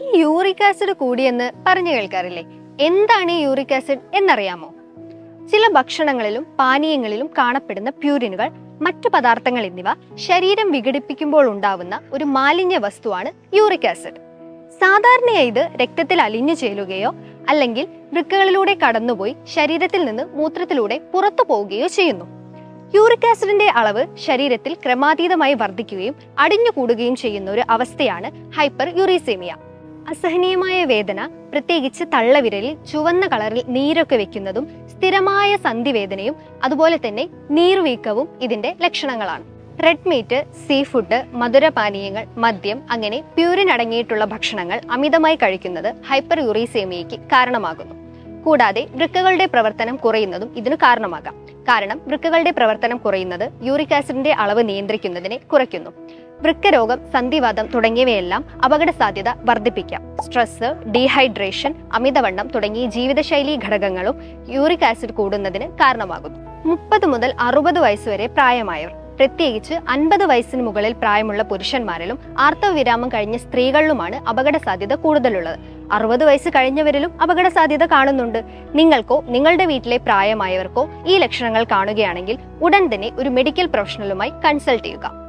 ഈ uric acid കൂടിയെന്ന് പറഞ്ഞു കേൾക്കാറില്ലേ? എന്താണ് ഈ യൂറിക് ആസിഡ് എന്നറിയാമോ? ചില ഭക്ഷണങ്ങളിലും പാനീയങ്ങളിലും കാണപ്പെടുന്ന പ്യൂരിനുകൾ മറ്റു പദാർത്ഥങ്ങൾ എന്നിവ ശരീരം വിഘടിപ്പിക്കുമ്പോൾ ഉണ്ടാവുന്ന ഒരു മാലിന്യ വസ്തുവാണ് യൂറിക് ആസിഡ്. സാധാരണയായി ഇത് രക്തത്തിൽ അലിഞ്ഞു ചേരുകയോ അല്ലെങ്കിൽ വൃക്കകളിലൂടെ കടന്നുപോയി ശരീരത്തിൽ നിന്ന് മൂത്രത്തിലൂടെ പുറത്തു പോവുകയോ ചെയ്യുന്നു. യൂറിക് ആസിഡിന്റെ അളവ് ശരീരത്തിൽ ക്രമാതീതമായി വർദ്ധിക്കുകയും അടിഞ്ഞുകൂടുകയും ചെയ്യുന്ന ഒരു അവസ്ഥയാണ് ഹൈപ്പർ യൂറീസേമിയ അസഹനീയമായ വേദന പ്രത്യേകിച്ച് തള്ളവിരലിൽ ചുവന്ന കളറിൽ നീരൊക്കെ വെക്കുന്നതും സ്ഥിരമായ സന്ധിവേദനയും അതുപോലെ തന്നെ നീർവീക്കവും ഇതിന്റെ ലക്ഷണങ്ങളാണ്. റെഡ് മീറ്റ് സീ ഫുഡ് മധുരപാനീയങ്ങൾ മദ്യം അങ്ങനെ പ്യൂരിൻ അടങ്ങിയിട്ടുള്ള ഭക്ഷണങ്ങൾ അമിതമായി കഴിക്കുന്നത് ഹൈപ്പർ യുറീസേമിയയ്ക്ക് കാരണമാകുന്നു. കൂടാതെ വൃക്കകളുടെ പ്രവർത്തനം കുറയുന്നതും ഇതിനു കാരണമാകാം. കാരണം വൃക്കകളുടെ പ്രവർത്തനം കുറയുന്നത് യൂറിക് ആസിഡിന്റെ അളവ് നിയന്ത്രിക്കുന്നതിനെ കുറയ്ക്കുന്നു. വൃക്കരോഗം സന്ധിവാദം തുടങ്ങിയവയെല്ലാം അപകട സാധ്യത വർദ്ധിപ്പിക്കാം. സ്ട്രെസ് ഡീഹൈഡ്രേഷൻ അമിതവണ്ണം തുടങ്ങിയ ജീവിതശൈലി ഘടകങ്ങളും യൂറിക് ആസിഡ് കൂടുന്നതിന് കാരണമാകുന്നു. മുപ്പത് മുതൽ അറുപത് വയസ്സുവരെ പ്രായമായവർ പ്രത്യേകിച്ച് അൻപത് വയസ്സിന് മുകളിൽ പ്രായമുള്ള പുരുഷന്മാരിലും ആർത്തവവിരാമം കഴിഞ്ഞ സ്ത്രീകളിലുമാണ് അപകട സാധ്യത കൂടുതലുള്ളത്. അറുപത് വയസ്സ് കഴിഞ്ഞവരിലും അപകട സാധ്യത കാണുന്നുണ്ട്. നിങ്ങൾക്കോ നിങ്ങളുടെ വീട്ടിലെ പ്രായമായവർക്കോ ഈ ലക്ഷണങ്ങൾ കാണുകയാണെങ്കിൽ ഉടൻ തന്നെ ഒരു മെഡിക്കൽ പ്രൊഫഷണലുമായി കൺസൾട്ട് ചെയ്യുക.